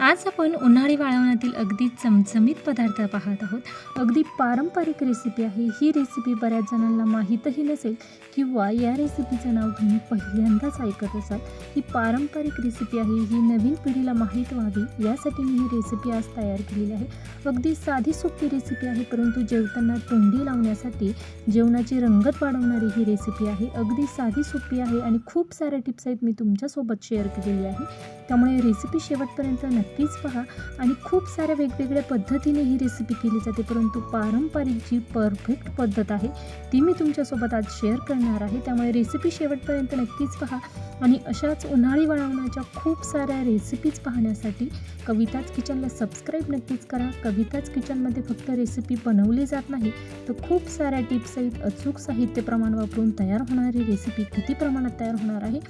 आज आपण उन्हाळी वाळवण्यातील अगदी चमचमीत पदार्थ पाहत आहोत. अगदी पारंपरिक रेसिपी आहे. ही रेसिपी बऱ्याच जणांना माहीतही नसेल किंवा या रेसिपीचं नाव तुम्ही पहिल्यांदाच ऐकत असाल. ही पारंपरिक रेसिपी आहे. ही नवीन पिढीला माहीत व्हावी. यासाठी मी ही रेसिपी आज तयार केलेली आहे. अगदी साधी सोपी रेसिपी आहे परंतु जेवताना तोंडी लावण्यासाठी जेवणाची रंगत वाढवणारी ही रेसिपी आहे. अगदी साधी सोपी आहे आणि खूप साऱ्या टिप्स आहेत मी तुमच्यासोबत शेअर केलेली आहे. त्यामुळे रेसिपी शेवटपर्यंत नक्कीच पहा. आणि खूप साऱ्या वेगवेगळ्या पद्धतीने ही रेसिपी केली जाते. परंतु पारंपरिक जी परफेक्ट पद्धत आहे ती मी तुमच्यासोबत आज शेअर करणार आहे. त्यामुळे रेसिपी शेवटपर्यंत नक्कीच पहा. आणि अशाच उन्हाळी वळवण्याच्या खूप साऱ्या रेसिपीज पाहण्यासाठी कविताच किचनला सबस्क्राईब नक्कीच करा. कविताच किचनमध्ये फक्त रेसिपी बनवली जात नाही तर खूप साऱ्या टिप्स अचूक साहित्य प्रमाण वापरून तयार होणारी रेसिपी किती प्रमाणात तयार होणार आहे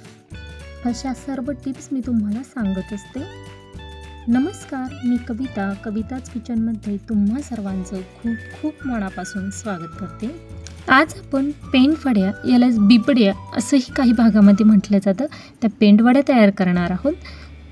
अशा सर्व टिप्स मी तुम्हाला सांगत असते. नमस्कार मी कविता. कविताच किचनमध्ये तुम्हा सर्वांचं खूप खूप मनापासून स्वागत करते. आज आपण पेंडवड्या याला बिबड्या असंही काही भागामध्ये म्हटलं जातं. त्या पेंडवड्या तयार करणार आहोत.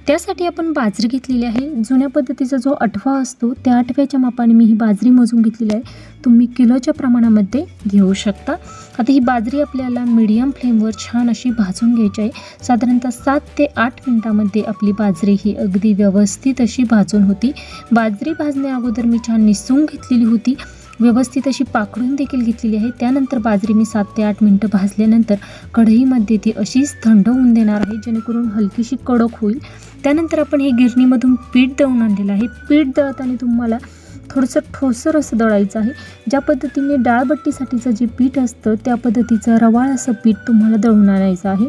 त्यासाठी आपण बाजरी घेतलेली आहे. जुन्या पद्धतीचा जो आठवा असतो त्या आठव्याच्या मापाने मी ही बाजरी मोजून घेतलेली आहे. तुम्ही किलोच्या प्रमाणामध्ये घेऊ शकता. आता ही बाजरी आपल्याला मीडियम फ्लेमवर छान अशी भाजून घ्यायची आहे. साधारणतः सात ते आठ मिनटामध्ये आपली बाजरी ही अगदी व्यवस्थित अशी भाजून होती. बाजरी भाजण्या अगोदर मी छान निसून घेतलेली होती. व्यवस्थित अशी पाकडून देखील घेतलेली आहे. त्यानंतर बाजरी मी सात ते आठ मिनटं भाजल्यानंतर कढईमध्ये ती अशीच थंड होऊन देणार आहे जेणेकरून हलकीशी कडक होईल. त्यानंतर आपण हे गिरणीमधून पीठ दळून आणलेलं आहे. पीठ दळताना तुम्हाला थोडंसं ठोसर असं दळायचं आहे. ज्या पद्धतीने डाळबट्टीसाठीचं जे पीठ असतं त्या पद्धतीचं रवाळ असं पीठ तुम्हाला दळून आणायचं आहे.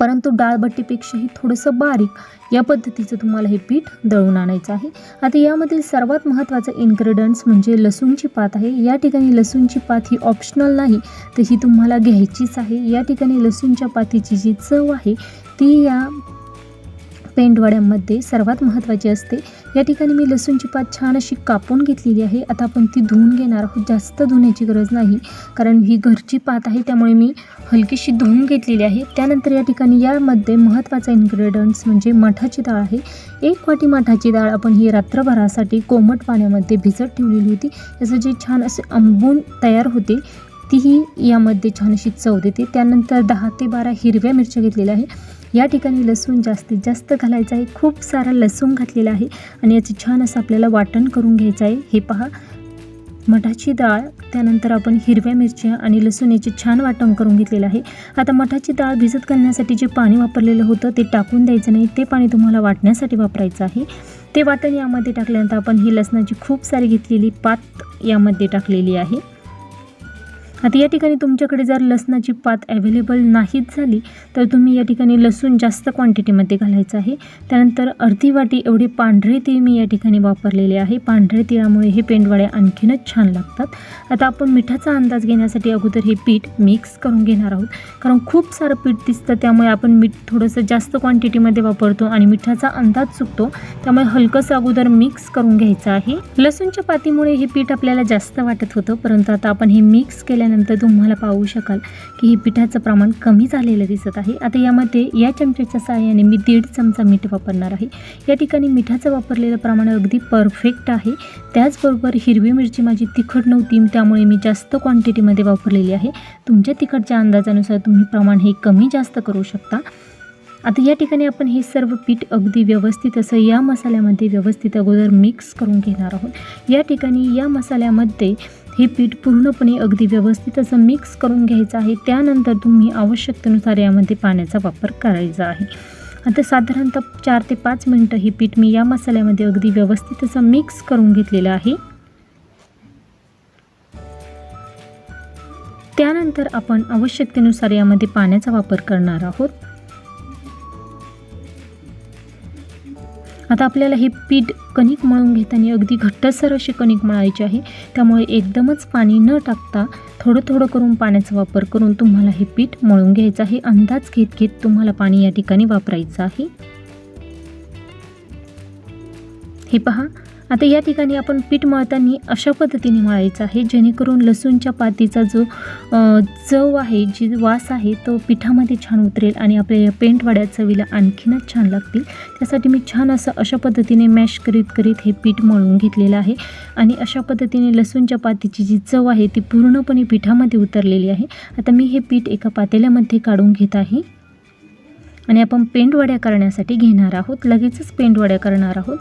परंतु डाळबट्टीपेक्षाही थोडंसं बारीक या पद्धतीचं तुम्हाला हे पीठ दळून आणायचं आहे. आता यामधील सर्वात महत्त्वाचं इन्ग्रेडियंट्स म्हणजे लसूणची पात आहे. या ठिकाणी लसूणची पात ही ऑप्शनल नाही तर ही तुम्हाला घ्यायचीच आहे. या ठिकाणी लसूणच्या पातीची जी चव आहे ती या पेंडवड्यांमध्ये सर्वात महत्त्वाची असते. या ठिकाणी मी लसूणची पात छान अशी कापून घेतलेली आहे. आता आपण ती धुवून घेणार आहोत. जास्त धुण्याची गरज नाही कारण ही घरची पात आहे त्यामुळे मी हलकीशी धुवून घेतलेली आहे. त्यानंतर या ठिकाणी यामध्ये महत्त्वाचा इन्ग्रेडियंट्स म्हणजे मठाची डाळ आहे. एक वाटी मठाची डाळ आपण ही रात्रभरासाठी कोमट पाण्यामध्ये भिजत ठेवलेली होती. याचं जे छान असे आंबून तयार होते तीही यामध्ये छान अशी चव देते. त्यानंतर दहा ते बारा हिरव्या मिरच्या घेतलेल्या आहे. या ठिकाणी लसूण जास्तीत जास्त घालायचं आहे. खूप सारा लसूण घातलेला आहे आणि याचं छान असं आपल्याला वाटण करून घ्यायचं आहे. हे पहा. मठाची डाळ त्यानंतर आपण हिरव्या मिरच्या आणि लसूण याचे छान वाटण करून घेतलेलं आहे. आता मठाची डाळ भिजत घालण्यासाठी जे पाणी वापरलेलं होतं ते टाकून द्यायचं नाही. ते पाणी तुम्हाला वाटण्यासाठी वापरायचं आहे. ते वाटण यामध्ये टाकल्यानंतर आपण ही लसणाची खूप सारी घेतलेली पात यामध्ये टाकलेली आहे. आता या ठिकाणी तुमच्याकडे जर लसणाची पात अवेलेबल नाहीच झाली तर तुम्ही या ठिकाणी लसूण जास्त क्वांटिटीमध्ये घालायचं आहे. त्यानंतर अर्धी वाटी एवढे पांढरे तीळ मी या ठिकाणी वापरलेले आहे. पांढरे तिळामुळे हे पेंडवड्या आणखीनच छान लागतात. आता आपण मिठाचा अंदाज घेण्यासाठी अगोदर हे पीठ मिक्स करून घेणार आहोत. कारण खूप सारं पीठ दिसतं त्यामुळे आपण मीठ थोडंसं जास्त क्वांटिटीमध्ये वापरतो आणि मिठाचा अंदाज चुकतो त्यामुळे हलकंसं अगोदर मिक्स करून घ्यायचं आहे. लसूणच्या पातीमुळे हे पीठ आपल्याला जास्त वाटत होतं परंतु आता आपण हे मिक्स केल्यानंतर तुम्हाला पाहू शकाल की हे पिठाचं प्रमाण कमी झालेलं दिसत आहे. आता यामध्ये या चमच्याच्या सहाय्याने मी दीड चमचा मीठ वापरणार आहे. या ठिकाणी मिठाचं वापरलेलं प्रमाण अगदी परफेक्ट आहे. त्याचबरोबर हिरवी मिरची माझी तिखट नव्हती त्यामुळे मी जास्त क्वांटिटीमध्ये वापरलेली आहे. तुमच्या तिखटच्या अंदाजानुसार तुम्ही प्रमाण हे कमी जास्त करू शकता. आता या ठिकाणी आपण हे सर्व पीठ अगदी व्यवस्थित असं या मसाल्यामध्ये व्यवस्थित अगोदर मिक्स करून घेणार आहोत. या ठिकाणी या मसाल्यामध्ये हे पीठ पूर्णपणे अगदी व्यवस्थित असं मिक्स करून घ्यायचं आहे. त्यानंतर तुम्ही आवश्यकतेनुसार यामध्ये पाण्याचा वापर करायचा आहे. आता साधारणतः चार ते पाच मिनटं हे पीठ मी या मसाल्यामध्ये अगदी व्यवस्थित असं मिक्स करून घेतलेलं आहे. त्यानंतर आपण आवश्यकतेनुसार यामध्ये पाण्याचा वापर करणार आहोत. आता आपल्याला हे पीठ कणिक मळून घेताना अगदी घट्टसर अशी कणिक मळायची आहे. त्यामुळे एकदमच पाणी न टाकता थोडं थोडं करून पाण्याचा वापर करून तुम्हाला हे पीठ मळून घ्यायचं आहे. अंदाज घेत घेत तुम्हाला पाणी या ठिकाणी वापरायचं आहे. हे पहा आता या ठिकाणी आपण पीठ मळताना अशा पद्धतीने मळायचं आहे जेणेकरून लसूणच्या पातीचा जो चव आहे जी वास आहे तो पिठामध्ये छान उतरेल आणि आपल्या या पेंटवाड्या चवीला आणखीनच छान लागतील. त्यासाठी मी छान असं अशा पद्धतीने मॅश करीत करीत हे पीठ मळून घेतलेलं आहे आणि अशा पद्धतीने लसूणच्या पातीची जी चव आहे ती पूर्णपणे पिठामध्ये उतरलेली आहे. आता मी हे पीठ एका पातेल्यामध्ये काढून घेत आहे. आणि आपण पेंडवड्या करण्यासाठी घेणार आहोत. लगेचच पेंडवड्या करणार आहोत.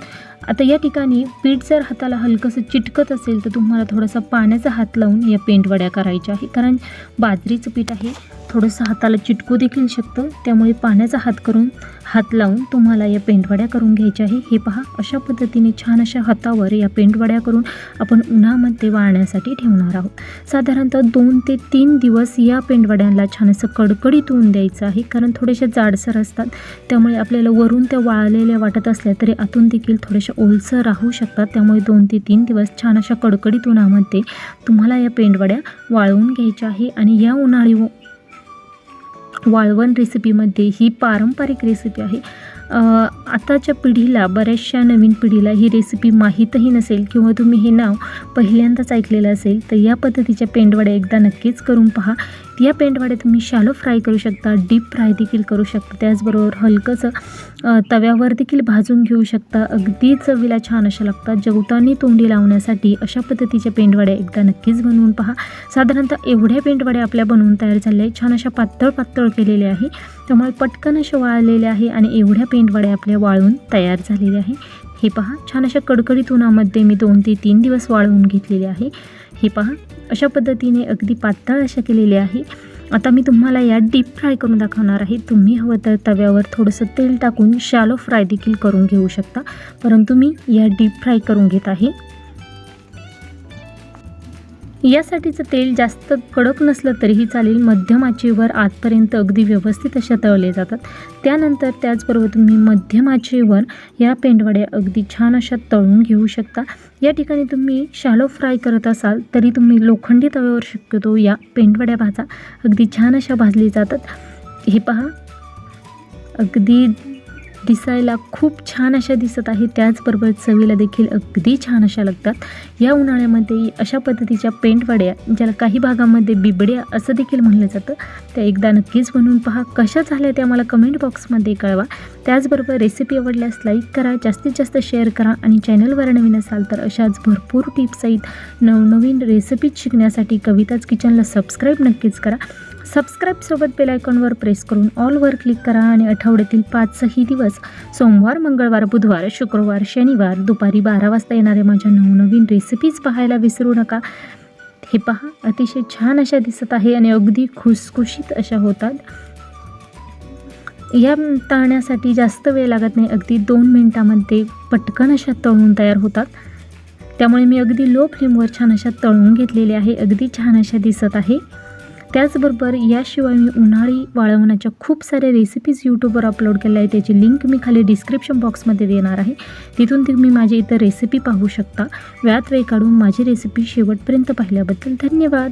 आता या ठिकाणी पीठ जर हाताला हलकंसं चिटकत असेल तर तुम्हाला थोडासा पाण्याचा हात लावून या पेंडवड्या करायच्या आहे कारण बाजरीचं पीठ आहे थोडंसं हाताला चिटकू देखील शकतं. त्यामुळे पाण्याचा हात करून हात लावून तुम्हाला या पेंटवड्या करून घ्यायच्या आहे. हे पहा अशा पद्धतीने छान अशा हातावर या पेंटवड्या करून आपण उन्हामध्ये वाळण्यासाठी ठेवणार आहोत. साधारणतः दोन ते तीन दिवस या पेंडवड्यांना छान असं कडकडीत ऊन द्यायचं आहे कारण थोडेसे जाडसर असतात. त्यामुळे आपल्याला वरून त्या वाळलेल्या वाटत असल्या तरी आतून देखील थोड्याशा ओलसर राहू शकतात. त्यामुळे दोन ते तीन दिवस छान अशा कडकडीत उन्हामध्ये तुम्हाला या पेंडवड्या वाळवून घ्यायच्या आहे. आणि या उन्हाळी वाळवण रेसिपीमध्ये ही पारंपरिक रेसिपी आहे. आताच्या पिढीला बऱ्याचशा नवीन पिढीला ही रेसिपी माहीतही नसेल किंवा तुम्ही हे नाव पहिल्यांदाच ऐकलेलं असेल तर या पद्धतीच्या पेंडवड्या एकदा नक्कीच करून पहा. या पेंडवड्या तुम्ही शॅलो फ्राय करू शकता डीप फ्राय देखील करू शकता. त्याचबरोबर हलकंसं तव्यावर देखील भाजून घेऊ शकता. अगदी चवीला छान अशा लागतात. जेवताना तोंडी लावण्यासाठी अशा पद्धतीच्या पेंडवड्या एकदा नक्कीच बनवून पहा. साधारणतः एवढ्या पेंडवड्या आपल्या बनवून तयार झाल्या आहे छान अशा पातळ पातळ केलेल्या आहे. त्यामुळे पटकन अशा वाळलेल्या आहे आणि एवढ्या पेंडवड्या आपल्या वाळून तयार झालेल्या आहे. हे पहा छान अशा कडकडीत उन्हामध्ये मी दोन ते तीन दिवस वाळवून घेतलेले आहे. हे पहा अशा पद्धतीने अगदी पातळ अशा केलेल्या आहे. आता मी तुम्हाला या डीप फ्राय करून दाखवणार आहे. तुम्ही हवं तर तव्यावर थोडंसं तेल टाकून शॅलो फ्राय देखील करून घेऊ शकता. परंतु मी या डीप फ्राय करून घेत आहे. यासाठीचं तेल जास्त कडक नसलं तरीही चालेल. मध्यम आचेवर आतपर्यंत अगदी व्यवस्थित अशा तळले जातात. त्यानंतर त्याचबरोबर तुम्ही मध्यम आचेवर या पेंडवड्या अगदी छान अशा तळून घेऊ शकता. या ठिकाणी तुम्ही शालो फ्राय करत असाल तरी तुम्ही लोखंडी तव्यावर शक्यतो या पेंडवड्या भाजा. अगदी छान अशा भाजली जातात. हे पहा. अगदी दिसायला खूप छान अशा दिसत आहे. त्याचबरोबर चवीला देखील अगदी छान अशा लागतात. या उन्हाळ्यामध्ये अशा पद्धतीच्या पेंटवड्या ज्याला काही भागामध्ये बिबड्या असं देखील म्हणलं जातं त्या एकदा नक्कीच बनवून पहा. कशा झाल्या त्या मला कमेंट बॉक्समध्ये कळवा. त्याचबरोबर रेसिपी आवडल्यास लाईक करा जास्तीत जास्त शेअर करा आणि चॅनलवर नवीन असाल तर अशाच भरपूर टिप्स आहेत. नवनवीन रेसिपीज शिकण्यासाठी कविताच किचनला सबस्क्राईब नक्कीच करा. सबस्क्राईबसोबत बेलायकॉनवर प्रेस करून ऑलवर क्लिक करा आणि आठवड्यातील पाचही दिवस सोमवार मंगळवार बुधवार शुक्रवार शनिवार दुपारी बारा वाजता येणाऱ्या माझ्या नवनवीन रेसिपीज पाहायला विसरू नका. हे पहा अतिशय छान अशा दिसत आहे आणि अगदी खुसखुशीत अशा होतात. या तळण्यासाठी जास्त वेळ लागत नाही अगदी दोन मिनटामध्ये पटकन अशा तळून तयार होतात. त्यामुळे मी अगदी लो फ्लेमवर छान अशा तळून घेतलेले आहे अगदी छान अशा दिसत आहे. त्याचबरोबर याशिवाय मी उन्हाळी वाळवण्याच्या खूप साऱ्या रेसिपीज यूट्यूबवर अपलोड केल्या आहेत. त्याची लिंक मी खाली डिस्क्रिप्शन बॉक्समध्ये देणार आहे. तिथून तुम्ही माझी इतर रेसिपी पाहू शकता. वेळात वेळ काढून माझी रेसिपी शेवटपर्यंत पाहिल्याबद्दल धन्यवाद.